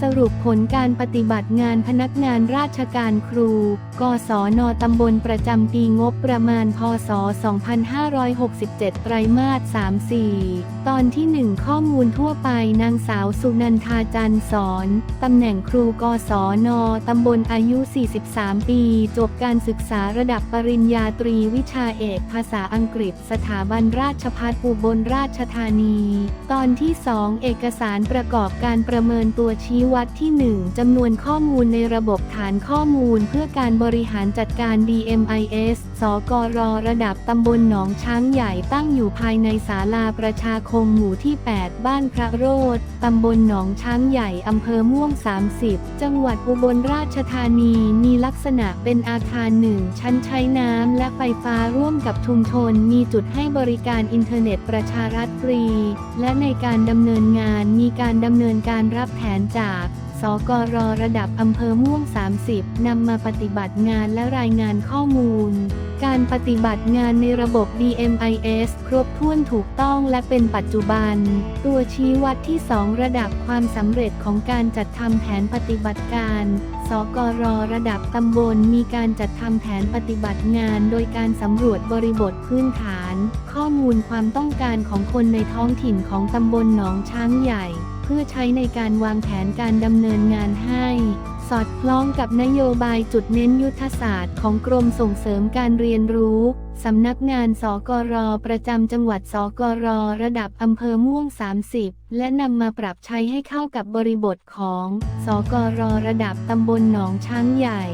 สรุปผลการปฏิบัติงานพนักงานราชการครู กศนตำบลประจำปีงบประมาณ พศ 2567 ไตรมาส 34 ตอนที่ 1 ข้อมูลทั่วไปนางสาวสุนันทาจันทร์สอนตำแหน่งครูกศนตำบลอายุ 43 ปี จบการศึกษาระดับปริญญาตรีวิชาเอกภาษาอังกฤษ สถาบันราชภัฏอุบลราชธานี ตอนที่ 2 เอกสารประกอบการประเมินตัวชี้วัดที่ 1 จำนวนข้อมูลในระบบฐานข้อมูลเพื่อการบริหารจัดการ DMIS สกรระดับตำบลหนองช้างใหญ่ตั้งอยู่ภายในศาลาประชาคมหมู่ที่ 8 บ้านพระโรธตำบลหนองช้างใหญ่อำเภอม่วง 30 จังหวัดอุบลราชธานีมีลักษณะเป็นอาคารหนึ่งชั้นใช้น้ำและไฟฟ้าร่วมกับชุมชนมีจุดให้บริการอินเทอร์เน็ตประชารัฐฟรี และในการดำเนินงานมีการดำเนินการรับแผนจากสกรระดับอำเภอม่วง 30 นำมาปฏิบัติงานและรายงานข้อมูล การปฏิบัติงานในระบบ DMIS ครบถ้วนถูกต้องและเป็นปัจจุบัน ตัวชี้วัดที่ 2 ระดับความสำเร็จของการจัดทำแผนปฏิบัติการ สกรระดับตำบลมีการจัดทำแผนปฏิบัติงานโดยการสำรวจบริบทพื้นฐาน ข้อมูลความต้องการของคนในท้องถิ่นของตำบลหนองช้างใหญ่ พื่อใช้ในการวางแผนการดำเนินงานให้ สอดคล้องกับนโยบายจุดเน้นยุทธศาสตร์ของกรมส่งเสริมการเรียนรู้ สำนักงานสกรประจำจังหวัดสกรระดับอำเภอม่วง 30 และนำมาปรับใช้ให้เข้ากับบริบทของสกรระดับตำบลหนองช้างใหญ่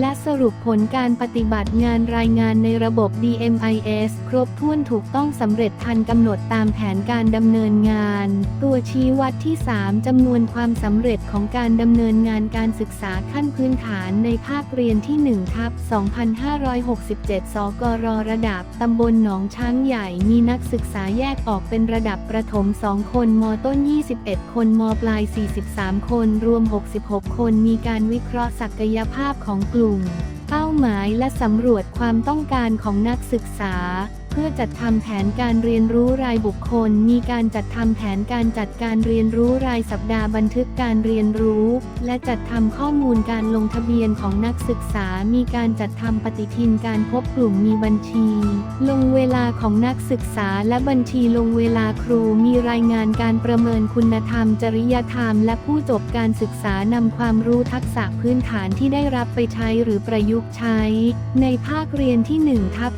และสรุปผลการปฏิบัติงานรายงานในระบบ DMIS ครบถ้วนถูกต้องสำเร็จทันกำหนดตามแผนการดำเนินงาน ตัวชี้วัดที่ 3จำนวนความสำเร็จของการดำเนินงานการศึกษาขั้นพื้นฐานในภาคเรียนที่1ทับ2567 สกรระดับตำบลหนองช้างใหญ่มีนักศึกษาแยกออกเป็นระดับประถม 2 คน มต้น 21 คน มปลาย 43 คน รวม 66 คนมีการวิเคราะห์ศักยภาพของกลุ่ม เป้าหมายและสำรวจความต้องการของนักศึกษา พื่อจัดทำแผนการเรียนรู้รายบุคคล มีการจัดทำแผนการจัดการเรียนรู้รายสัปดาห์บันทึกการเรียนรู้ และจัดทำข้อมูลการลงทะเบียนของนักศึกษา มีการจัดทำปฏิทินการพบกลุ่มมีบัญชี ลงเวลาของนักศึกษาและบัญชีลงเวลาครูมีรายงานการประเมินคุณธรรม จริยธรรม และผู้จบการศึกษานำความรู้ทักษะพื้นฐานที่ได้รับไปใช้หรือประยุกต์ใช้ ในภาคเรียนที่1ทับ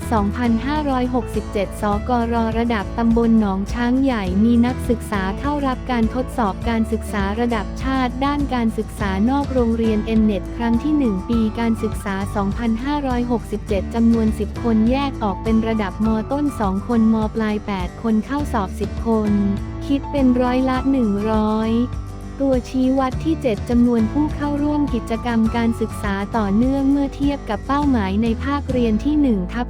2567 สกรระดับตำบลหนองช้างใหญ่มีนักศึกษาเข้ารับการทดสอบการศึกษาระดับชาติ ด้านการศึกษานอกโรงเรียนเอ็นเน็ตครั้งที่ 1 ปีการศึกษา 2567 จำนวน 10 คนแยกออกเป็นระดับมต้น 2 คนมปลาย 8 คนเข้าสอบ 10 คน คิดเป็นร้อยละ 100 ตัวชี้วัดที่ 7 จำนวนผู้เข้าร่วมกิจกรรมการศึกษาต่อเนื่องเมื่อเทียบกับเป้าหมายในภาคเรียนที่1ทับ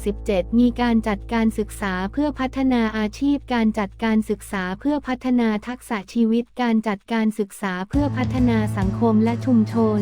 2567 มีการจัดการศึกษาเพื่อพัฒนาอาชีพ การจัดการศึกษาเพื่อพัฒนาทักษะชีวิต การจัดการศึกษาเพื่อพัฒนาสังคมและชุมชน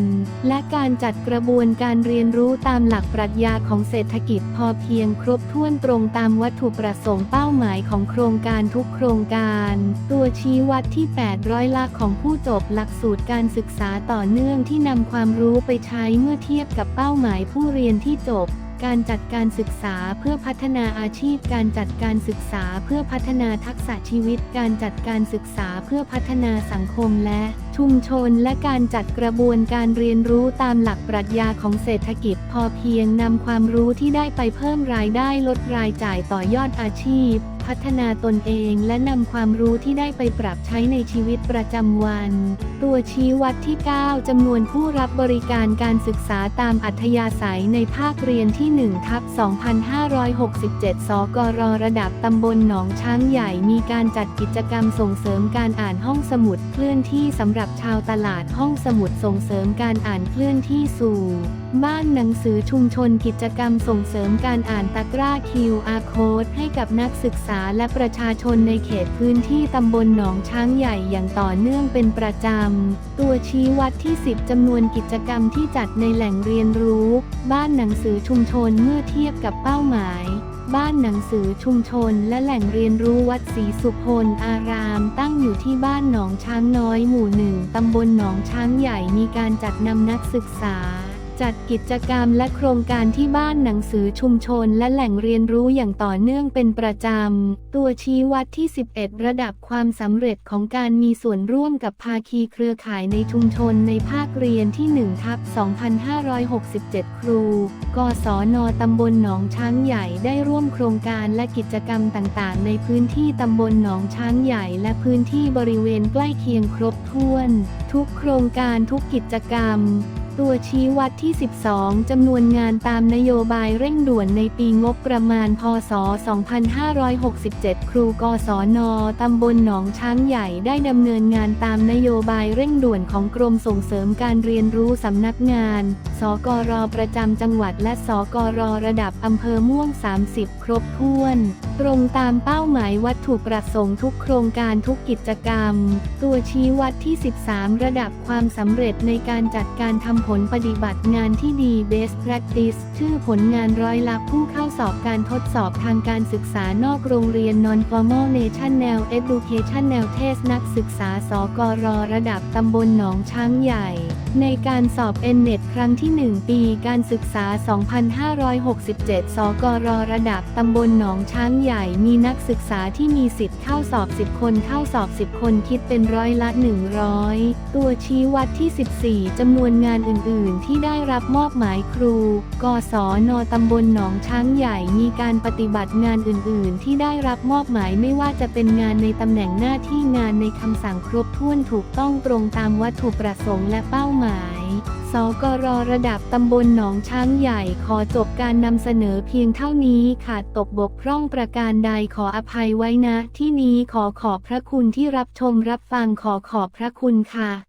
และการจัดกระบวนการเรียนรู้ตามหลักปรัชญาของเศรษฐกิจพอเพียงครบถ้วนตรงตามวัตถุประสงค์เป้าหมายของโครงการทุกโครงการ ตัวชี้วัดที่ 8ร้อยละของผู้จบหลักสูตรการศึกษาต่อเนื่องที่นำความรู้ไปใช้เมื่อเทียบกับเป้าหมายผู้เรียนที่จบ การจัดการศึกษาเพื่อพัฒนาอาชีพ การจัดการศึกษาเพื่อพัฒนาทักษะชีวิต การจัดการศึกษาเพื่อพัฒนาสังคมและชุมชนและการจัดกระบวนการเรียนรู้ตามหลักปรัชญาของเศรษฐกิจพอเพียงนำความรู้ที่ได้ไปเพิ่มรายได้ลดรายจ่ายต่อยอดอาชีพ พัฒนาตนเองและนำความรู้ที่ได้ไปปรับใช้ในชีวิตประจำวัน ตัวชี้วัดที่ 9จำนวนผู้รับบริการการศึกษาตามอัธยาศัยในภาคเรียนที่1ทับ2567 สกรระดับตำบลหนองช้างใหญ่มีการจัดกิจกรรมส่งเสริมการอ่านห้องสมุดเคลื่อนที่สำหรับชาวตลาดห้องสมุดส่งเสริมการอ่านเคลื่อนที่สู่บ้านหนังสือชุมชนกิจกรรมส่งเสริมการอ่านตะกร้า QR Code ให้กับนักศึกษาและประชาชนในเขตพื้นที่ตำบลหนองช้างใหญ่อย่างต่อเนื่องเป็นประจำ ตัวชี้วัดที่ 10จำนวนกิจกรรมที่จัดในแหล่งเรียนรู้ บ้านหนังสือชุมชนเมื่อเทียบกับเป้าหมายบ้านหนังสือชุมชนและแหล่งเรียนรู้วัดศรีสุพลอารามตั้งอยู่ที่บ้านหนองช้างน้อยหมู่หนึ่งตำบลหนองช้างใหญ่มีการจัดนำนักศึกษา จัดกิจกรรมและโครงการที่บ้านหนังสือชุมชนและแหล่งเรียนรู้อย่างต่อเนื่องเป็นประจำ ตัวชี้วัดที่ 11 ระดับความสำเร็จของการมีส่วนร่วมกับภาคีเครือข่ายในชุมชนในภาคเรียนที่1ทับ2567 ครู กศนตำบลหนองช้างใหญ่ได้ร่วมโครงการและกิจกรรมต่างๆ ในพื้นที่ตำบลหนองช้างใหญ่และพื้นที่บริเวณใกล้เคียงครบถ้วน ทุกโครงการทุกกิจกรรม ตัวชี้วัดที่ 12 จำนวนงานตามนโยบายเร่งด่วนในปีงบประมาณ พศ 2567 ครูกศน ตำบลหนองช้างใหญ่ได้ดำเนินงานตามนโยบายเร่งด่วนของกรมส่งเสริมการเรียนรู้สำนักงาน สกรประจำจังหวัดและสกรระดับอำเภอม่วง 30 ครบถ้วน ตรงตามเป้าหมายวัตถุประสงค์ทุกโครงการทุกกิจกรรม ตัวชี้วัดที่ 13 ระดับความสำเร็จในการจัดการทำผลปฏิบัติงานที่ดี Best Practice ชื่อผลงานร้อยละผู้เข้าสอบการทดสอบทางการศึกษานอกโรงเรียน Non-Formal National Educational Test นักศึกษาสกรระดับตำบลหนองช้างใหญ่ ในการสอบ n n e t ครั้งที่ 1 ปีการศึกษา 2567 สกรระดับตำบลหนองช้างใหญ่มีนักศึกษาที่มีสิทธิ์เข้าสอบ 10 คนเข้าสอบ 10 คนคิดเป็นร้อยละ 100 ตัวชี้วัดที่ 14 จำนวนงานอื่น ๆ ที่ได้รับมอบหมายครู กศนตำบลหนองช้างใหญ่มีการปฏิบัติงานอื่น ๆ ที่ได้รับมอบหมายไม่ว่าจะเป็นงานในตำแหน่งหน้าที่งานในคำสั่งครบถ้วนถูกต้องตรงตามวัตถุประสงค์และเป้าหมายสกรระดับตำบลหนองช้างใหญ่ขอจบการนำเสนอเพียงเท่านี้ขาดตกบกพร่องประการใดขออภัยไว้นะ ที่นี้ขอขอบพระคุณที่รับชมรับฟังขอขอบพระคุณค่ะ